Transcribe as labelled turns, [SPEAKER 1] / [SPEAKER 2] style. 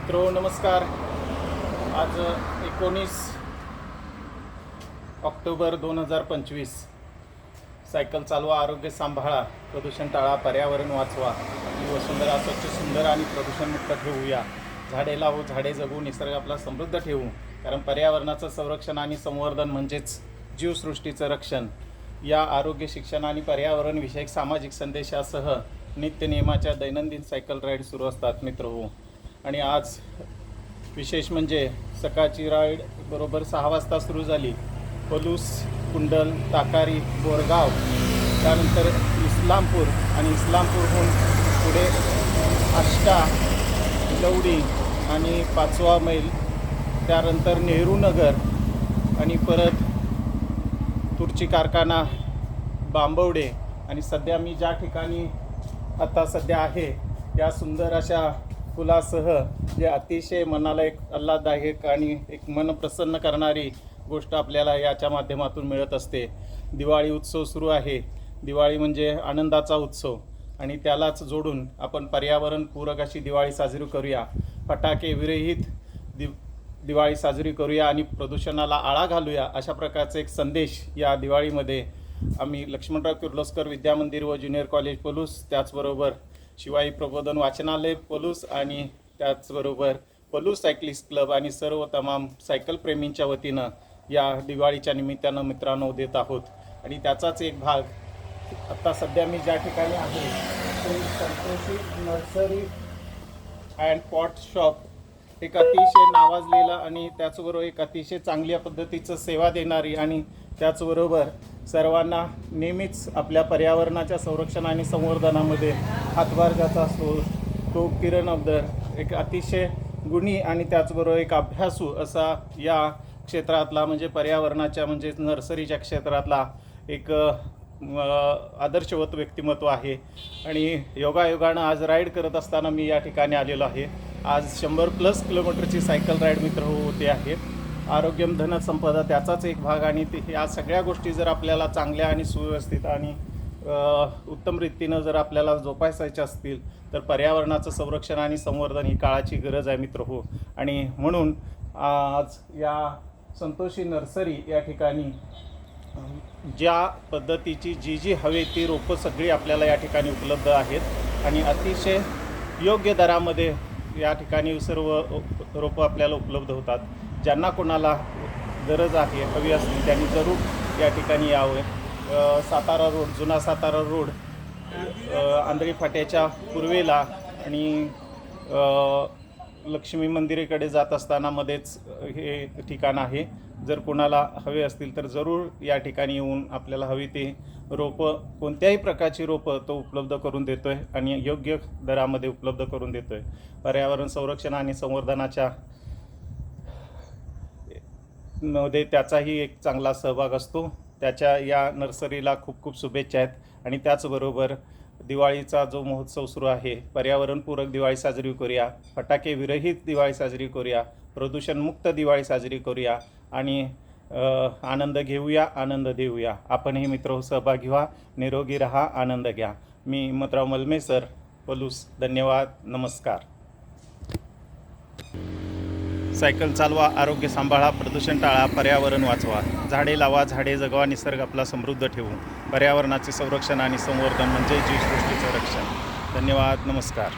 [SPEAKER 1] मित्रो नमस्कार. आज एकोणीस ऑक्टोबर दोन हजार पंचवीस. सायकल चालवा आरोग्य सांभाळा प्रदूषण टाळा पर्यावरण वाचवा. आपली वसुंधरा स्वच्छ सुंदर आणि प्रदूषणमुक्त ठेवूया. झाडे लावू झाडे जगू निसर्ग आपला समृद्ध ठेवू. कारण पर्यावरणाचं संरक्षण आणि संवर्धन म्हणजेच जीवसृष्टीचं रक्षण. या आरोग्य शिक्षण आणि पर्यावरण विषयक सामाजिक संदेशासह नित्य नियमाच्या दैनंदिन सायकल राईड सुरू असतात मित्र. हो आणि आज विशेष म्हणजे सकाळची राईड बरोबर सहा वाजता सुरू झाली. पलूस कुंडल ताकारी बोरगाव त्यानंतर इस्लामपूर आणि इस्लामपूरहून पुढे आष्टा लवडी आणि पाचवा मैल त्यानंतर नेहरू नगर आणि परत तुरची कारखाना बांबवडे. आणि सध्या मी ज्या ठिकाणी आता सध्या आहे या सुंदर अशा फुलासह जे अतिशय मनाला एक आल्हाददायक आणि एक मन प्रसन्न करणारी गोष्ट आपल्याला याच्या माध्यमातून मिळत असते. दिवाळी उत्सव सुरू आहे. दिवाळी म्हणजे आनंदाचा उत्सव आणि त्यालाच जोडून आपण पर्यावरणपूरक अशी दिवाळी साजरी करूया. फटाके विरहित दि दिवाळी साजरी करूया आणि प्रदूषणाला आळा घालूया अशा प्रकारचा एक संदेश या दिवाळीमध्ये आम्ही लक्ष्मणराव किर्लोस्कर विद्यामंदिर व ज्युनियर कॉलेज पलूस त्याचबरोबर शिवाई प्रबोधन वाचनालय पलूस आणि त्याचबरोबर पलूस सायकलिस्ट क्लब आणि सर्व तमाम सायकल प्रेमींच्या वतीनं या दिवाळीच्या निमित्तानं मित्रांनो देत आहोत. आणि त्याचाच एक भाग आत्ता सध्या मी ज्या ठिकाणी आहे ते Santoshi nursery and pot shop. एक अतिशय नावाजलेलं आणि त्याचबरोबर एक अतिशय चांगल्या पद्धतीचं सेवा देणारी आणि त्याचबरोबर सर्वांना नेहमीच आपल्या पर्यावरणाच्या संरक्षण आणि संवर्धनामध्ये हातभार असतो तो किरण अब्दर एक अतिशय गुणी आणि त्याचबरोबर एक अभ्यासू असा या क्षेत्रातला म्हणजे पर्यावरणाच्या म्हणजे नर्सरीच्या क्षेत्रातला एक आदर्शवत व्यक्तिमत्व आहे. आणि योगायोगानं आज राईड करत असताना मी या ठिकाणी आलेलो आहे. आज शंभर प्लस किलोमीटरची सायकल राईड मित्र होते आहेत आरोग्यम धनसंपदा त्याचाच एक भाग आणि ते या सगळ्या गोष्टी जर आपल्याला चांगल्या आणि सुव्यवस्थित आणि उत्तम रीतीनं जर आपल्याला जोपासायचे असतील तर पर्यावरणाचं संरक्षण आणि संवर्धन ही काळाची गरज आहे मित्र हो. आणि म्हणून आज या संतोषी नर्सरी या ठिकाणी ज्या पद्धतीची जी जी हवे ती रोपं सगळी आपल्याला या ठिकाणी उपलब्ध आहेत आणि अतिशय योग्य दरामध्ये या ठिकाणी सर्व रोपं आपल्याला उपलब्ध होतात. ज्यांना कोणाला गरज आहे हवी असली त्यांनी जरूर या ठिकाणी यावे. सातारा रोड जुना सातारा रोड आंध्री आंधळी फाट्याच्या पूर्वेला आणि लक्ष्मी मंदिरेकडे जात असताना मध्येच हे ठिकाण आहे. जर कोणाला हवे असतील तर जरूर या ठिकाणी येऊन आपल्याला हवी ते रोपं कोणत्याही प्रकारची रोपं तो उपलब्ध करून देतो आहे आणि योग्य दरामध्ये उपलब्ध करून देतो आहे पर्यावरण संरक्षण आणि संवर्धनाच्या मध्ये त्याचाही एक चांगला सहभाग असतो. त्याच्या या नर्सरीला खूप खूप शुभेच्छा आहेत. आणि त्याचबरोबर दिवाळीचा जो महोत्सव सुरू आहे पर्यावरणपूरक दिवाळी साजरी करूया फटाके विरहित दिवाळी साजरी करूया प्रदूषणमुक्त दिवाळी साजरी करूया आणि आनंद घेऊया आनंद देऊया. आपणही मित्र हो, सहभागी व्हा निरोगी राहा आनंद घ्या. मी हिमतराव मलमे सर पलूस. धन्यवाद. नमस्कार. सायकल चालवा आरोग्य सांभाळा प्रदूषण टाळा पर्यावरण वाचवा. झाडे लावा झाडे जगवा निसर्ग आपला समृद्ध ठेवू. पर्यावरणाचे संरक्षण आणि संवर्धन म्हणजे जीवसृष्टीचं रक्षण. धन्यवाद नमस्कार.